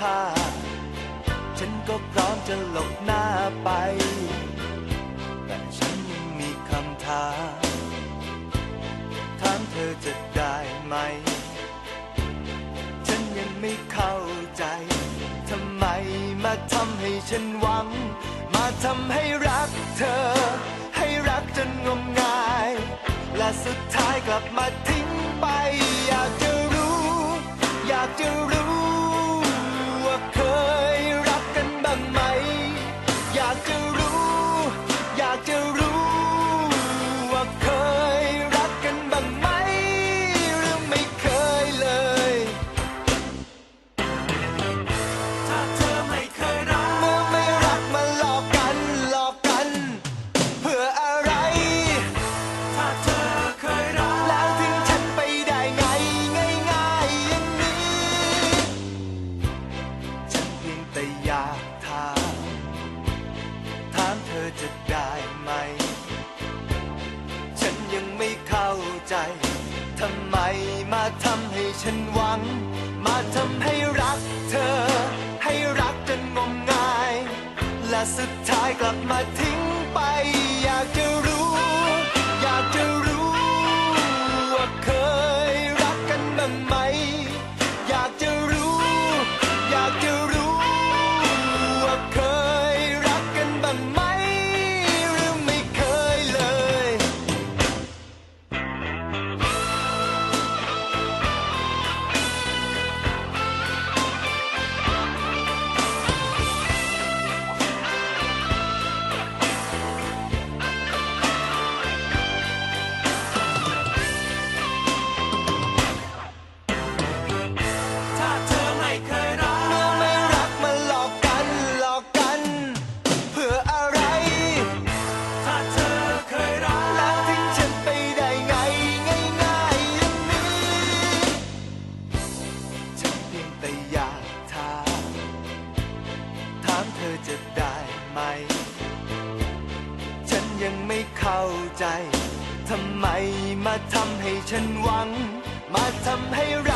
ค่า ฉันก็พร้อมจะหลบหน้าไป แต่ฉันยังมีคำถามถามเธอจะได้ไหม ฉันยังไม่เข้าใจ ทำไมมาทำให้ฉันหวัง มาทำให้รักเธอ ให้รักจนงมงาย และสุดท้ายกลับมาทิ้งไปอยากจะ จะได้ไหม ฉันยังไม่เข้าใจ ทำไมมาทำให้ฉันหวัง มาทำให้รักเธอ ให้รักจนงมงาย และสุดท้ายกลับมาทิ้งไป อยากจะรู้ อยากจะรู้ ยังไม่เข้าใจ ทำไมมาทำให้ฉันหวัง มาทำให้เรา